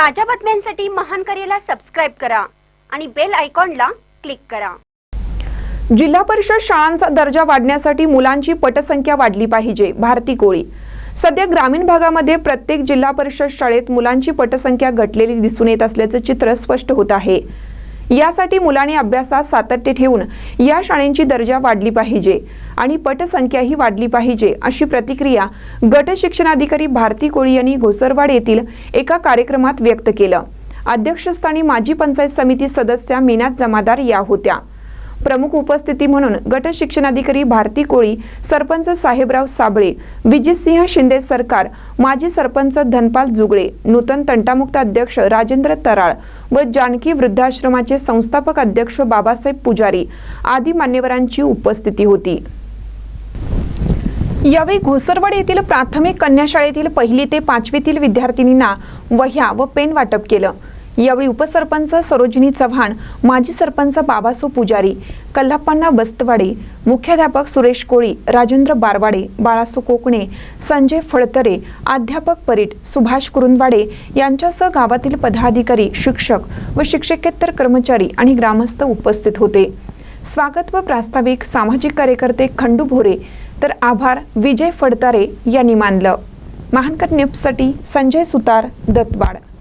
ताज्या बातम्यांसाठी महान करेला सबस्क्राईब करा आणि बेल आयकॉनला क्लिक करा. जिल्हा परिषद शाळांचा दर्जा वाढण्यासाठी मुलांची पटसंख्या वाढली पाहिजे भारती कोळी. सध्या ग्रामीण भागामध्ये प्रत्येक जिल्हा परिषद शाळेत मुलांची पटसंख्या घटलेली दिसून येत असल्याचं चित्र स्पष्ट होत आहे. यासाठी मुलांनी अभ्यासात सातत्य ठेवून या शाळेंची दर्जा वाढली पाहिजे आणि पटसंख्याही वाढली पाहिजे अशी प्रतिक्रिया गट शिक्षणाधिकारी भारती कोळी यांनी घोसरवाड येथील एका कार्यक्रमात व्यक्त केलं. अध्यक्षस्थानी माजी पंचायत समिती सदस्या मीनात जमादार या होत्या. प्रमुख उपस्थिती म्हणून गट शिक्षणाधिकारी भारती कोळी सरपंच साहेबराव साबळे विजितसिंह शिंदे सरकार माजी सरपंच धनपाल जुगळे नूतन तंटामुक्त अध्यक्ष राजेंद्र तराळ व जानकी वृद्धाश्रमाचे संस्थापक अध्यक्ष बाबासाहेब पुजारी आदी मान्यवरांची उपस्थिती होती. यावेळी घोसरवाड येथील प्राथमिक कन्या शाळेतील पहिली ते पाचवीतील विद्यार्थिनींना वह्या व पेन वाटप केलं. यावेळी उपसरपंच सरोजिनी चव्हाण माजी सरपंच बाबासो पुजारी कल्हाप्पांना बस्तवाडे मुख्याध्यापक सुरेश कोळी राजेंद्र बारवाडे बाळासो कोकणे संजय फळतरे अध्यापक परीट सुभाष कुरुंदवाडे यांच्यासह गावातील पदाधिकारी शिक्षक व शिक्षकेतर कर्मचारी आणि ग्रामस्थ उपस्थित होते. स्वागत व प्रास्ताविक सामाजिक कार्यकर्ते खंडू भोरे तर आभार विजय फडतारे यांनी मानलं. महानकर न्यूजसाठी संजय सुतार दत्तवाड.